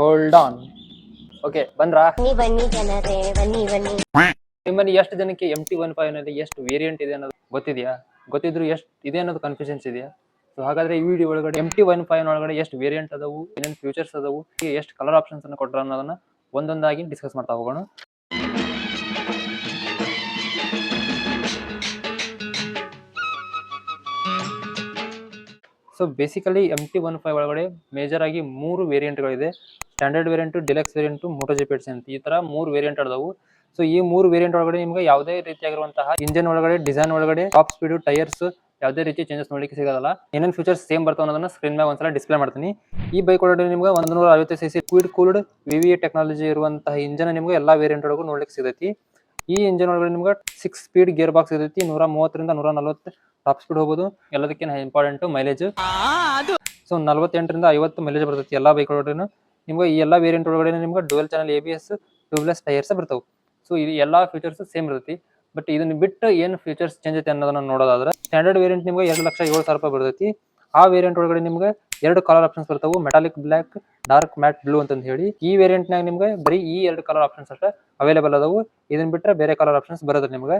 Hold on okay ಬಂದ್ರಾ? ಬನ್ನಿ ಬನ್ನಿ ಜನರೇ ಬನ್ನಿ ಬನ್ನಿ. ನಿಮ್ಮಲ್ಲಿ ಎಷ್ಟು ಜನಕ್ಕೆ ಎಂ ಟಿ ಒನ್ ಫೈವ್ನಲ್ಲಿ ಎಷ್ಟು ವೇರಿಯಂಟ್ ಇದೆ ಅನ್ನೋದು ಗೊತ್ತಿದೆಯಾ? ಗೊತ್ತಿದ್ರು ಎಷ್ಟು ಇದೆ ಅನ್ನೋದು ಕನ್ಫ್ಯೂಷನ್ಸ್ ಇದೆಯಾ? ಸೊ ಹಾಗಾದ್ರೆ ಈ ವಿಡಿಯೋ ಒಳಗಡೆ ಎಂ ಟಿ ಒನ್ ಫೈವ್ ಒಳಗಡೆ ಎಷ್ಟು ವೇರಿಯಂಟ್ ಅದಾವು ಏನೇನು ಫ್ಯೂಚರ್ಸ್ ಅದಾವು ಎಷ್ಟು ಕಲರ್ ಆಪ್ಷನ್ಸ್ ಅನ್ನು ಕೊಟ್ಟರು ಅನ್ನೋದನ್ನ ಒಂದೊಂದಾಗಿ ಡಿಸ್ಕಸ್ ಮಾಡ್ತಾ ಹೋಗೋಣ. So basically M T one five ಒಳಗಡೆ ಮೇಜರ್ ಆಗಿ ಮೂರು ವೇರಿಯಂಟ್ಗಳಿದೆ standard variant deluxe variant moto ಜಿಪೇಟ್ಸ್ ಅಂತ ಈ ತರ ಮೂರು ವೇರಿಯಂಟ್ ಅದಾವು. ಸೊ ಈ ಮೂರು ವೇರಿಯಂಟ್ ಒಳಗಡೆ ನಿಮ್ಗೆ ಯಾವುದೇ ರೀತಿಯಾಗಿರುವಂತಹ ಇಂಜಿನ್ ಒಳಗಡೆ ಡಿಸೈನ್ ಒಳಗಡೆ ಟಾಪ್ ಸ್ಪೀಡ್ ಟೈರ್ಸ್ ಯಾವುದೇ ರೀತಿ ಚೇಂಜಸ್ ನೋಡಲಿಕ್ಕೆ ಸಿಗೋದಲ್ಲ. ಏನೇನು ಫೀಚರ್ಸ್ ಸೇಮ್ ಬರ್ತಾವ ಅನ್ನೋದನ್ನ ಸ್ಕ್ರೀನ್ ಮ್ಯಾಗ ಒಂದ್ಸಲ ಡಿಸ್ಪ್ಲೇ ಮಾಡ್ತೀನಿ. ಈ ಬೈಕ್ ಒಳಗಡೆ ನಿಮ್ಗೆ ಒಂದು ನೂರ ಐವತ್ತು C C liquid cooled V V technology ಇರುವಂತಹ ಇಂಜನ್ ನಿಮ್ಗೆ ಎಲ್ಲಾ ವೇರಿಯಂಟ್ ಒಳಗೂ ನೋಡ್ಲಿಕ್ಕೆ ಸಿಗೈತಿ. ಈ ಇಂಜಿನ್ ಒಳಗಡೆ ನಿಮ್ಗೆ ಸಿಕ್ಸ್ ಸ್ಪೀಡ್ ಗೇರ್ ಬಾಕ್ಸ್ ಇರ್ತೈತಿ ನೂರ ಮೂವತ್ತರಿಂದ ನೂರ ನಲವತ್ತು ಟಾಪ್ ಸ್ಪೀಡ್ ಹೋಗೋದು ಎಲ್ಲದಕ್ಕಿಂತ ಇಂಪಾರ್ಟೆಂಟ್ ಮೈಲೇಜ್ ಸೊ ನಲ್ವತ್ತೆಂಟರಿಂದ ಐವತ್ತು ಮೈಲೇಜ್ ಬರ್ತೈತಿ ಎಲ್ಲಾ ಬೈಕ್ ಒಳಗಡೆ ನಿಮ್ಗೆ ಈ ಎಲ್ಲಾ ವೇರಿಯಂಟ್ ಒಳಗಡೆ ನಿಮ್ಗೆ dual channel A B S tubeless tyres ಬರ್ತಾವೆ. ಸೊ ಇದು ಎಲ್ಲಾ ಫೀಚರ್ಸ್ ಸೇಮ್ ಇರ್ತೈತಿ. ಬಟ್ ಇದನ್ನ ಬಿಟ್ಟು ಏನು ಫೀಚರ್ಸ್ ಚೇಂಜ್ ಐತೆ ಅನ್ನೋದನ್ನ ನೋಡೋದಾದ್ರೆ ಸ್ಟ್ಯಾಂಡರ್ಡ್ ವೇರಿಯಂಟ್ ನಿಮ್ಗೆ ಎರಡು ಲಕ್ಷ ಏಳು ಸಾವಿರ ರೂಪಾಯಿ ಬರ್ತೈತಿ. ಆ ವೇರಿಯಂಟ್ ಒಳಗಡೆ ನಿಮ್ಗೆ ಎರಡು ಕಲರ್ ಆಪ್ಷನ್ಸ್ ಬರ್ತಾವು. Metallic black dark matte blue ಅಂತ ಹೇಳಿ. ಈ ವೇರಿಯಂಟ್ ನಾಗ ನಿಮ್ಗೆ ಬರೀ ಈ ಎರಡು ಕಲರ್ ಆಪ್ಷನ್ಸ್ ಅಷ್ಟೇ ಅವೈಲೇಬಲ್ ಅದಾವು. ಇದನ್ನ ಬಿಟ್ಟರೆ ಬೇರೆ ಕಲರ್ ಆಪ್ಷನ್ಸ್ ಬರೋದ್ರೆ ನಿಮ್ಗೆ.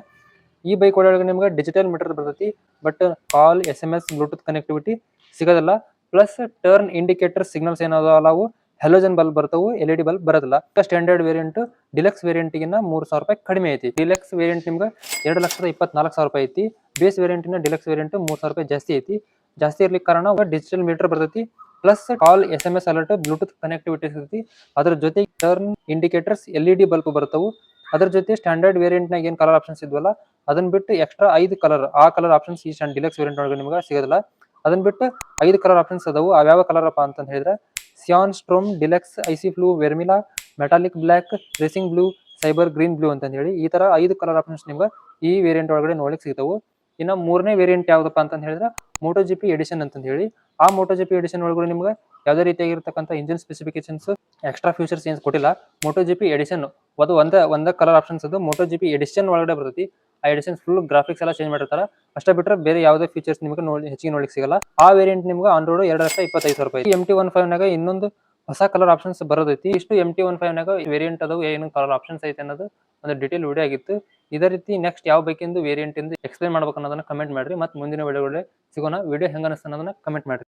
ಈ ಬೈಕ್ ಒಳಗಡೆ ನಿಮ್ಗೆ ಡಿಜಿಟಲ್ ಮೀಟರ್ ಬರ್ತೈತಿ. But call S M S Bluetooth connectivity ಸಿಗೋದಿಲ್ಲ. ಪ್ಲಸ್ ಟರ್ನ್ ಇಂಡಿಕೇಟರ್ ಸಿಗ್ನಲ್ಸ್ ಏನಾದಲ್ಲ ಅವು ಹೆಲೋಜನ್ ಬಲ್ಬ್ ಬರ್ತವು, ಎಲ್ ಇ ಡಿ ಬಲ್ಬ್ ಬರೋದಿಲ್ಲ. ಸ್ಟ್ಯಾಂಡರ್ಡ್ ವೇರಿಯಂಟ್ ಡಿಲಕ್ಸ್ ವೇರಿಯಂಟ್ಗಿನ್ನ ಮೂರು ಸಾವಿರ ರೂಪಾಯಿ ಕಡಿಮೆ ಐತಿ. ಡಿಲಕ್ಸ್ ವೇರಿಯಂಟ್ ನಿಮ್ಗೆ ಎರಡು ಲಕ್ಷದ ಇಪ್ಪತ್ನಾಲ್ಕು ಸಾವಿರ ರೂಪಾಯಿ ಐತಿ. ಬೇಸ್ ವೇರಿಯಂಟಿನ ಡಿಲಕ್ಸ್ ವೇರಿಯಂಟ್ ಮೂರು ಸಾವಿರ ರೂಪಾಯಿ ಜಾಸ್ತಿ ಐತಿ. ಜಾಸ್ತಿ ಇರ್ಲಿಕ್ಕೆ ಕಾರಣ ಡಿಜಿಟಲ್ ಮೀಟರ್ ಬರ್ತೈತಿ. Plus call S M S alert Bluetooth connectivity ಸಿಗ್ತೈತಿ ಅದ್ರ ಜೊತೆ turn indicators L E D bulb ಬರ್ತವು. ಅದ್ರ ಜೊತೆ ಸ್ಟ್ಯಾಂಡರ್ಡ್ ವೇರಿಯಂಟ್ ನಾಗ ಏನ್ ಕಲರ್ ಆಪ್ಷನ್ಸ್ ಇದ್ವಲ್ಲ ಅದನ್ನ ಬಿಟ್ಟು ಎಕ್ಸ್ಟ್ರಾ ಐದು ಕಲರ್ ಆ ಕಲರ್ ಆಪ್ಷನ್ಸ್ ಈ ಡಿಲಕ್ಸ್ ವೇರಿಯಂಟ್ ಒಳಗೆ ನಿಮ್ಗೆ ಸಿಗೋದಿಲ್ಲ. ಅದನ್ನ ಬಿಟ್ಟು ಐದು ಕಲರ್ ಆಪ್ಷನ್ಸ್ ಅದಾವು. ಯಾವ ಕಲರ್ ಅಪ್ಪ ಅಂತ ಹೇಳಿದ್ರೆ cyan storm deluxe icy fluo vermilion metallic black racing blue cyber green blue ಅಂತ ಹೇಳಿ ಈ ತರ ಐದು ಕಲರ್ ಆಪ್ಷನ್ಸ್ ನಿಮ್ಗೆ ಈ ವೇರಿಯಂಟ್ ಒಳಗಡೆ ನೋಡ್ಲಿಕ್ಕೆ ಸಿಗ್ತವೆ. ಇನ್ನು ಮೂರನೇ ವೇರಿಯಂಟ್ ಯಾವುದಪ್ಪ ಅಂತ ಹೇಳಿದ್ರೆ ಮೋಟೋ ಜಿ ಪಿ ಎಡಿಷನ್ ಅಂತ ಹೇಳಿ ಆ ಮೋಟೋ ಜಿ ಎಡಿಷನ್ ಒಳಗಡೆ ನಿಮ್ಗೆ ಯಾವುದೇ ರೀತಿಯಾಗಿರ್ತಕ್ಕಂಥ ಇಂಜಿನ್ ಸ್ಪೆಸಿಫಿಕೇಶನ್ಸ್ ಎಕ್ಸ್ಟ್ರಾ ಫ್ಯೂಚರ್ಸ್ ಏನು ಕೊಟ್ಟಿಲ್ಲ. ಮೋಟೋ ಜಿ ಪಿ ಎಡಿಷನ್ ಅದು ಒಂದ ಒಂದ ಕಲರ್ ಆಪ್ಷನ್ಸ್ ಅದು. ಮೋಟೋ ಜಿ ಪಿ ಎಡಿಷನ್ ಒಳಗಡೆ ಬರ್ತೈತಿ. ಆ ಎಡಿಷನ್ ಫುಲ್ ಗ್ರಾಫಿಕ್ಸ್ ಎಲ್ಲ ಚೇಂಜ್ ಮಾಡಿರ್ತಾರೆ. ಅಷ್ಟೇ ಬಿಟ್ಟರೆ ಬೇರೆ ಯಾವುದೇ ಫೀಚರ್ಸ್ ನಿಮಗೆ ನೋಡಿ, ಹೆಚ್ಚಿಗೆ ನೋಡ್ಲಿಕ್ಕೆ ಸಿಗಲ್ಲ. ಆ ವೇರಿಯಂಟ್ ನಿಮ್ಗೆ ಆನ್ ರೋಡ್ ಎರಡು ಲಕ್ಷ ಇಪ್ಪತ್ತೈದು ಸಾವಿರ ರೂಪಾಯಿ. ಎಂ ಟಿ ಒನ್ ಫೈವ್ ನಾಗ ಇನ್ನೊಂದು ಹೊಸ ಕಲರ್ ಆಪ್ಷನ್ಸ್ ಬರೋದೈತಿ. ಇಷ್ಟು ಎಂ ಟಿ ಒನ್ ಫೈವ್ ನಾಗ ವೇರಿಯಂಟ್ ಅದು ಏನು ಕಲರ್ ಆಪ್ಷನ್ಸ್ ಐತೆ ಅನ್ನೋದು ಒಂದು ಡೀಟೇಲ್ ವಿಡಿಯೋ ಆಗಿತ್ತು. ಇದೇ ರೀತಿ ನೆಕ್ಸ್ಟ್ ಯಾವ ಬೇಕೆಂದು ವೇರಿಯಂಟ್ ಇಂದ ಎಕ್ಸ್ಪ್ಲೇನ್ ಮಾಡ್ಬೇಕು ಅನ್ನೋದನ್ನ ಕಮೆಂಟ್ ಮಾಡಿರಿ. ಮತ್ತೆ ಮುಂದಿನ ವಿಡಿಯೋಗಳಲ್ಲಿ ಸಿಗೋಣ. ವಿಡಿಯೋ ಹೆಂಗ ಅನ್ನೋದನ್ನ ಕಮೆಂಟ್ ಮಾಡ್ರಿ.